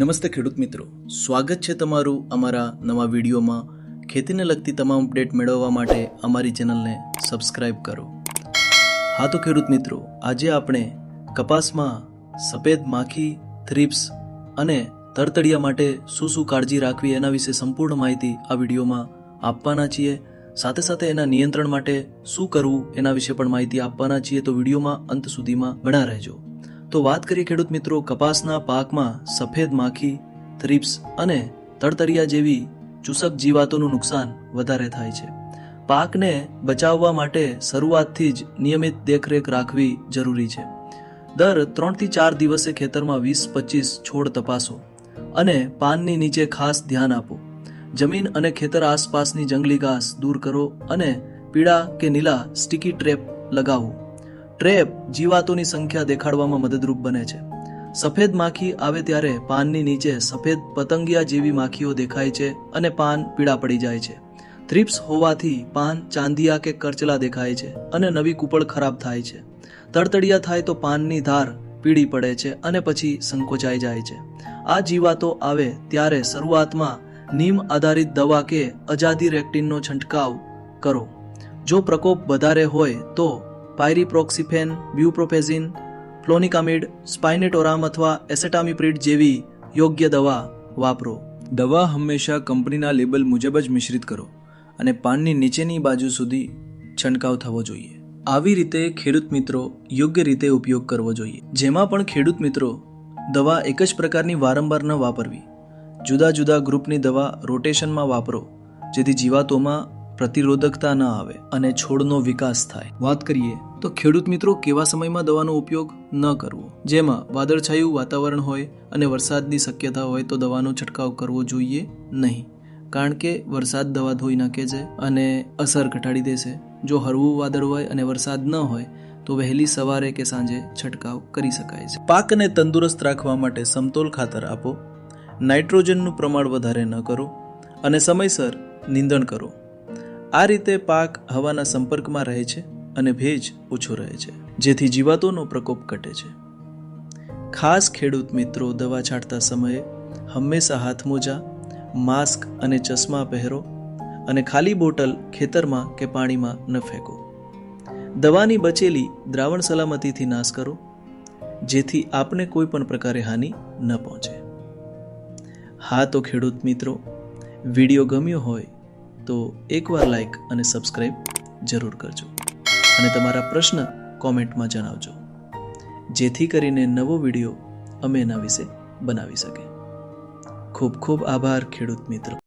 નમસ્તે ખેડૂત મિત્રો. સ્વાગત છે તમારું અમારા નવા વિડીયોમાં. ખેતીને લગતી તમામ અપડેટ મેળવવા માટે અમારી ચેનલને સબસ્ક્રાઇબ કરો. હા તો ખેડૂત મિત્રો, આજે આપણે કપાસમાં સફેદ માખી થ્રીપ્સ અને તરતડિયા માટે શું શું કાળજી રાખવી એના વિશે સંપૂર્ણ માહિતી આ વિડીયોમાં આપવાના છીએ. સાથે સાથે એના નિયંત્રણ માટે શું કરવું એના વિશે પણ માહિતી આપવાના છીએ તો વિડીયોમાં અંત સુધીમાં બના રહેજો. તો વાત કરીએ ખેડૂત મિત્રો કપાસના પાકમાં સફેદ માખી થ્રિપ્સ અને તડતરિયા જેવી ચૂસક જીવાતોનું નુકસાન વધારે થાય છે. પાકને બચાવવા માટે શરૂઆતથી જ નિયમિત દેખરેખ રાખવી જરૂરી છે. દર ત્રણથી ચાર દિવસે ખેતરમાં વીસ પચીસ છોડ તપાસો અને પાનની નીચે ખાસ ધ્યાન આપો. જમીન અને ખેતર આસપાસની જંગલી ઘાસ દૂર કરો અને પીળા કે નીલા સ્ટીકી ટ્રેપ લગાવો. ટ્રેપ જીવાતોની સંખ્યા દેખાડવામાં મદદરૂપ બને છે. સફેદ માખી આવે ત્યારે પાનની નીચે સફેદ પતંગિયા જેવી માખીઓ દેખાય છે અને પાન પીળા પડી જાય છે. થ્રિપ્સ હોવાથી પાન ચાંદિયા કે કરચલા દેખાય છે અને નવી કૂપળ ખરાબ થાય છે. તડતડિયા થાય તો પાનની ધાર પીળી પડે છે અને પછી સંકોચાઈ જાય છે. આ જીવાતો આવે ત્યારે શરૂઆતમાં નીમ આધારિત દવા કે અજાદી રેક્ટિનનો છંટકાવ કરો. જો પ્રકોપ વધારે હોય તો પાયરીપ્રોક્સિફેન બ્યુપ્રોફેઝિન ફ્લોનિકામિડ, સ્પાઇનેટોરામ અથવા એસેટામિપ્રિડ જેવી યોગ્ય દવા વાપરો. દવા હંમેશા કંપનીના લેબલ મુજબ જ મિશ્રિત કરો અને પાનની નીચેની બાજુ સુધી છંટકાવ થવો જોઈએ. આવી રીતે ખેડૂત મિત્રો યોગ્ય રીતે ઉપયોગ કરવો જોઈએ. જેમાં પણ ખેડૂત મિત્રો દવા એક જ પ્રકારની વારંવાર ન વાપરવી. જુદા જુદા ગ્રુપની દવા રોટેશનમાં વાપરો, જેથી જીવાતોમાં પ્રતિરોધકતા ન આવે અને છોડનો વિકાસ થાય. વાત કરીએ તો ખેડૂત મિત્રો કેવા સમયમાં દવાનો ઉપયોગ ન કરવો? જેમાં વાદળછાયું વાતાવરણ હોય અને વરસાદની શક્યતા હોય તો દવાનો છંટકાવ કરવો જોઈએ નહીં. કારણ કે વરસાદ દવા ધોઈ નાખે છે અને અસર ઘટાડી દેશે જો હળવું વાદળ હોય અને વરસાદ ન હોય, તો વહેલી સવારે કે સાંજે છંટકાવ કરી શકાય છે. પાકને તંદુરસ્ત રાખવા માટે સમતોલ ખાતર આપો. નાઇટ્રોજનનું પ્રમાણ વધારે ન કરો અને સમયસર નિંદણ કરો. આ રીતે પાક હવાના સંપર્કમાં રહે છે અને ભેજ ઓછો રહે છે, જેથી જીવાતોનો પ્રકોપ ઘટે છે. ખાસ ખેડૂત મિત્રો દવા છાંટતા સમયે હંમેશા હાથ મોજા, માસ્ક અને ચશ્મા પહેરો અને ખાલી બોટલ ખેતરમાં કે પાણીમાં ન ફેંકો. દવાની બચેલી દ્રાવણ સલામતીથી નાશ કરો, જેથી આપને કોઈ પણ પ્રકારે હાનિ ન પહોંચે. હા તો ખેડૂત મિત્રો, વીડિયો ગમ્યો હોય તો એકવાર લાઈક અને સબસ્ક્રાઈબ જરૂર કરજો. અને તમારા પ્રશ્ન કોમેન્ટમાં જણાવજો. જેથી કરીને નવો વીડિયો અમે એના વિશે બનાવી શકે ખૂબ ખૂબ આભાર ખેડૂત મિત્રો.